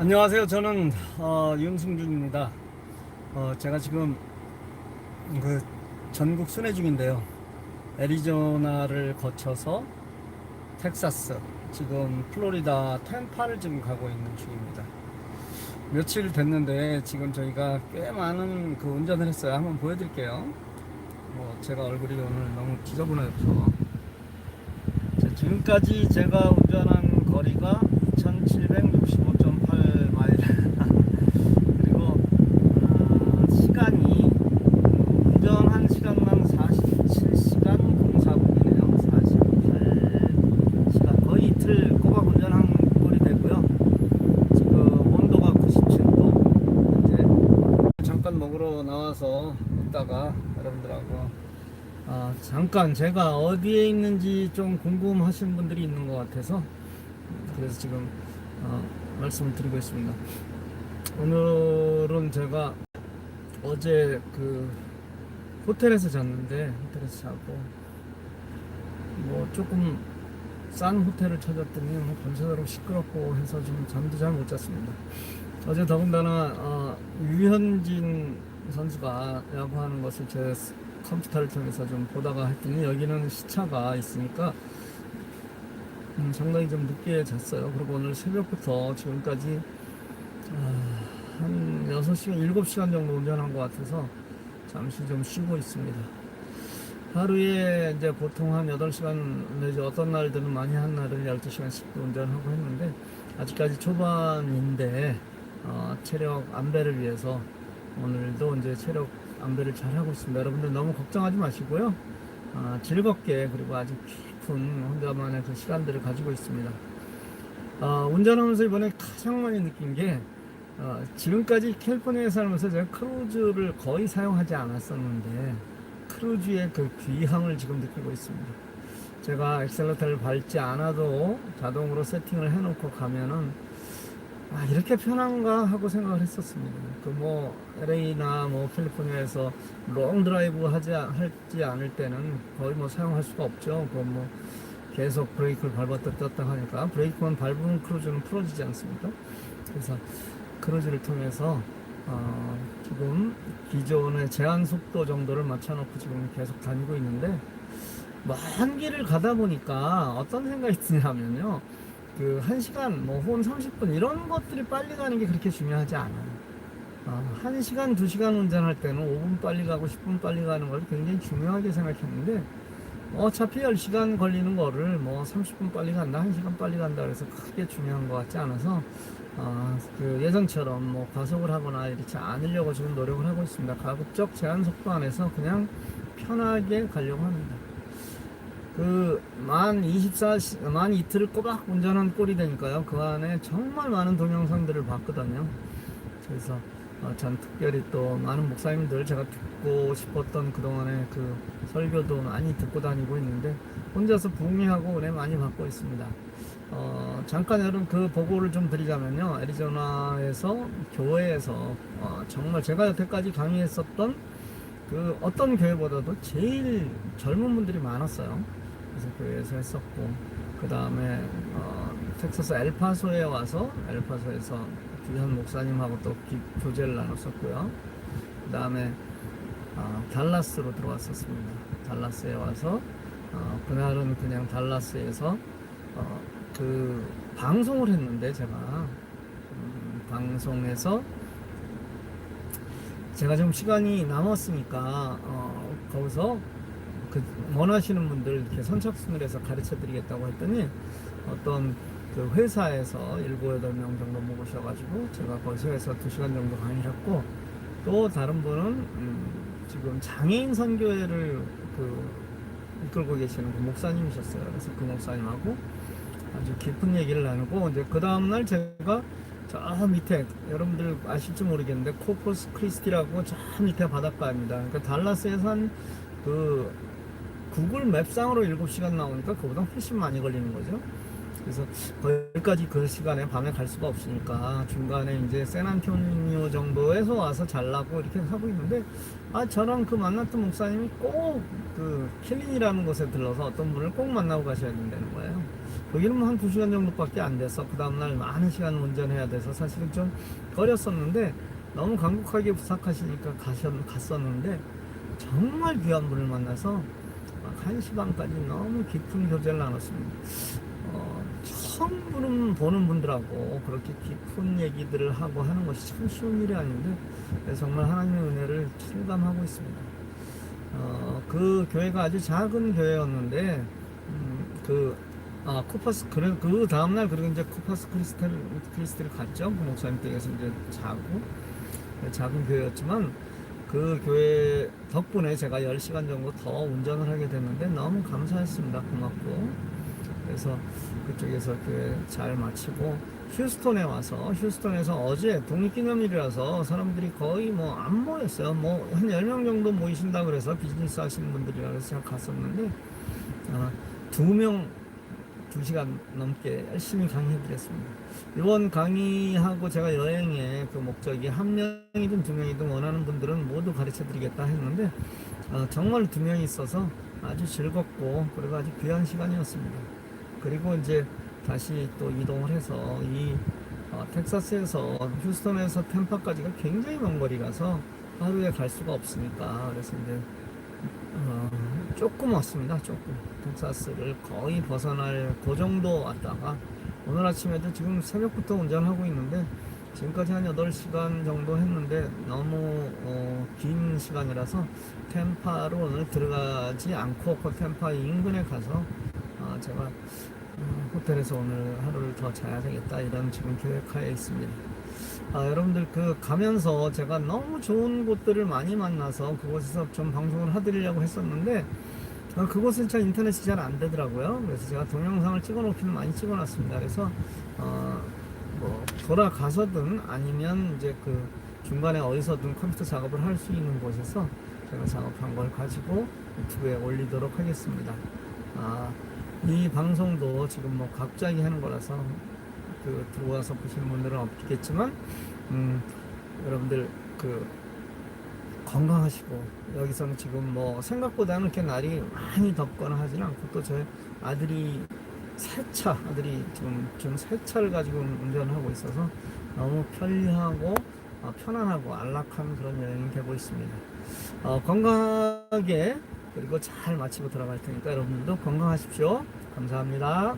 안녕하세요. 저는 어, 윤승준입니다. 어, 제가 지금 그 전국 순회 중인데요. 애리조나를 거쳐서 텍사스, 지금 플로리다 템파를 지금 가고 있는 중입니다. 며칠 됐는데 지금 저희가 꽤 많은 그 운전을 했어요. 한번 보여드릴게요. 뭐 제가 얼굴이 오늘 너무 지저분해서 자, 지금까지 제가 운전한 거리가 2765.8 마일 그리고 아, 시간이 운전한 시간만 47시간 04분이네요 48시간 거의 이틀 꼬박 운전한 꼴이 되고요 지금 온도가 97도 이제 잠깐 먹으러 나와서 있다가 여러분들하고 아, 잠깐 제가 어디에 있는지 좀 궁금하신 분들이 있는 것 같아서 그래서 지금 어, 말씀을 드리고 있습니다. 오늘은 제가 어제 그 호텔에서 잤는데 호텔에서 자고 뭐 조금 싼 호텔을 찾았더니 뭐 밤새도록 시끄럽고 해서 좀 잠도 잘 못 잤습니다. 어제 더군다나 어, 유현진 선수가 야구하는 것을 제 컴퓨터를 통해서 좀 보다가 했더니 여기는 시차가 있으니까 음, 상당히 좀 늦게 잤어요. 그리고 오늘 새벽부터 지금까지 아, 한 6시간, 7시간 정도 운전한 것 같아서 잠시 좀 쉬고 있습니다. 하루에 이제 보통 한 8시간 내지 어떤 날들은 많이 한 날은 12시간씩 운전하고 했는데 아직까지 초반인데 어, 체력 안배를 위해서 오늘도 이제 체력 안배를 잘 하고 있습니다. 여러분들 너무 걱정하지 마시고요. 아, 즐겁게 그리고 아주 깊은 혼자만의 그 시간들을 가지고 있습니다. 아, 운전하면서 이번에 가장 많이 느낀 게 어, 지금까지 캘리포니아에 살면서 제가 크루즈를 거의 사용하지 않았었는데 크루즈의 그 귀함을 지금 느끼고 있습니다. 제가 엑셀러터를 밟지 않아도 자동으로 세팅을 해놓고 가면은 아 이렇게 편한가 하고 생각을 했었습니다. 그 뭐 LA나 뭐 캘리포니아에서 롱 드라이브 하지 않- 하지 않을 때는 거의 뭐 사용할 수가 없죠. 그뭐 계속 브레이크를 밟았다 떴다 하니까 브레이크만 밟으면 크루즈는 풀어지지 않습니까? 그래서 크루즈를 통해서 어, 지금 기존의 제한 속도 정도를 맞춰놓고 지금 계속 다니고 있는데 먼 길을 가다 보니까 어떤 생각이 드냐면요. 그 1시간, 뭐 혹은 30분 이런 것들이 빨리 가는 게 그렇게 중요하지 않아요. 어, 1시간, 2시간 운전할 때는 5분 빨리 가고 10분 빨리 가는 걸 굉장히 중요하게 생각했는데 어차피 10시간 걸리는 거를 뭐 30분 빨리 간다, 1시간 빨리 간다 그래서 크게 중요한 것 같지 않아서 어, 그 예전처럼 뭐 과속을 하거나 이렇지 않으려고 지금 노력을 하고 있습니다. 가급적 제한 속도 안에서 그냥 편하게 가려고 합니다. 그만 24시, 만 이틀을 꼬박 운전한 꼴이 되니까요. 그 안에 정말 많은 동영상들을 봤거든요. 그래서 어, 전 특별히 또 많은 목사님들 제가 듣고 싶었던 그동안의 그 설교도 많이 듣고 다니고 있는데 혼자서 부흥회하고 은혜 많이 받고 있습니다. 어, 잠깐 여러분 그 보고를 좀 드리자면요. 애리조나에서 교회에서 어, 정말 제가 여태까지 강의했었던 그 어떤 교회보다도 제일 젊은 분들이 많았어요. 교회에서 했었고 그 다음에 어, 텍사스 엘파소에 와서 엘파소에서 주현 목사님하고 또 기- 교제를 나눴었고요. 그 다음에 어, 달라스로 들어왔었습니다. 달라스에 와서 어, 그날은 그냥 달라스에서 어, 그 방송을 했는데 제가 음, 방송에서 제가 좀 시간이 남았으니까 어, 거기서 그 원하시는 분들 이렇게 선착순을 해서 가르쳐 드리겠다고 했더니 어떤 그 회사에서 일곱 여덟 명 정도 모으셔가지고 제가 거기서 두 시간 정도 강의를 했고 또 다른 분은 음, 지금 장애인 선교회를 그 이끌고 계시는 그 목사님이셨어요. 그래서 그 목사님하고 아주 깊은 얘기를 나누고 이제 그 다음 날 제가 저 밑에 여러분들 아실지 모르겠는데 코퍼스 크리스티라고 저 밑에 바닷가입니다. 그러니까 달라스에서 한그 구글 맵상으로 7시간 나오니까 그보다 훨씬 많이 걸리는 거죠. 그래서 거기까지 그 시간에 밤에 갈 수가 없으니까 중간에 이제 샌안토니오 정도에서 와서 잘라고 이렇게 하고 있는데 아 저랑 그 만났던 목사님이 꼭 그 킬린이라는 곳에 들러서 어떤 분을 꼭 만나고 가셔야 된다는 거예요. 거기는 뭐한 2시간 정도밖에 안 돼서 그 다음날 많은 시간 운전해야 돼서 사실은 좀 거렸었는데 너무 강국하게 부탁하시니까 가셨, 갔었는데 정말 귀한 분을 만나서 막 1시 반까지 너무 깊은 교제를 나눴습니다. 어, 처음 보는, 보는 분들하고 그렇게 깊은 얘기들을 하고 하는 것이 참 쉬운 일이 아닌데 네, 정말 하나님의 은혜를 실감하고 있습니다. 어, 그 교회가 아주 작은 교회였는데 음, 그 아, 코파스 그래 그 다음 날 그리고 이제 코파스 크리스텔 크리스텔을 갔죠. 그 목사님 댁에서 이제 자고 네, 작은 교회였지만 그 교회 덕분에 제가 10시간 정도 더 운전을 하게 됐는데 너무 감사했습니다. 고맙고 그래서 그쪽에서 교회 잘 마치고 휴스톤에 와서 휴스톤에서 어제 독립기념일이라서 사람들이 거의 뭐 안 모였어요. 뭐 한 10명 정도 모이신다 그래서 비즈니스 하시는 분들이라 그래서 제가 갔었는데 아, 두명 2시간 넘게 열심히 강의해 드렸습니다. 이번 강의하고 제가 여행의 그 목적이 한 명이든 두 명이든 원하는 분들은 모두 가르쳐 드리겠다 했는데 어, 정말 두 명이 있어서 아주 즐겁고 그리고 아주 귀한 시간이었습니다. 그리고 이제 다시 또 이동을 해서 이 어, 텍사스에서 휴스턴에서 템파까지가 굉장히 먼 거리라서 하루에 갈 수가 없으니까 그래서 이제 어, 조금 왔습니다. 조금 텍사스를 거의 벗어날 그 정도 왔다가 오늘 아침에도 지금 새벽부터 운전하고 있는데 지금까지 한 8시간 정도 했는데 너무 어, 긴 시간이라서 템파로 오늘 들어가지 않고 그 템파 인근에 가서 어, 제가 어, 호텔에서 오늘 하루를 더 자야 되겠다 이런 지금 계획하에 있습니다. 아, 여러분들 그 가면서 제가 너무 좋은 곳들을 많이 만나서 그곳에서 좀 방송을 해드리려고 했었는데 어, 그곳은 참 인터넷이 잘 안 되더라고요. 그래서 제가 동영상을 찍어놓기는 많이 찍어놨습니다. 그래서 어, 뭐 돌아가서든 아니면 이제 그 중간에 어디서든 컴퓨터 작업을 할 수 있는 곳에서 제가 작업한 걸 가지고 유튜브에 올리도록 하겠습니다. 아, 이 방송도 지금 뭐 갑자기 하는 거라서 그 들어와서 보시는 분들은 없겠지만 음, 여러분들 그 건강하시고 여기서는 지금 뭐 생각보다는 이렇게 날이 많이 덥거나 하지는 않고 또제 아들이 새차 아들이 지금 지금 새 차를 가지고 운전하고 있어서 너무 편리하고 어, 편안하고 안락한 그런 여행이 되고 있습니다. 어, 건강하게 그리고 잘 마치고 들어갈 테니까 여러분들도 건강하십시오. 감사합니다.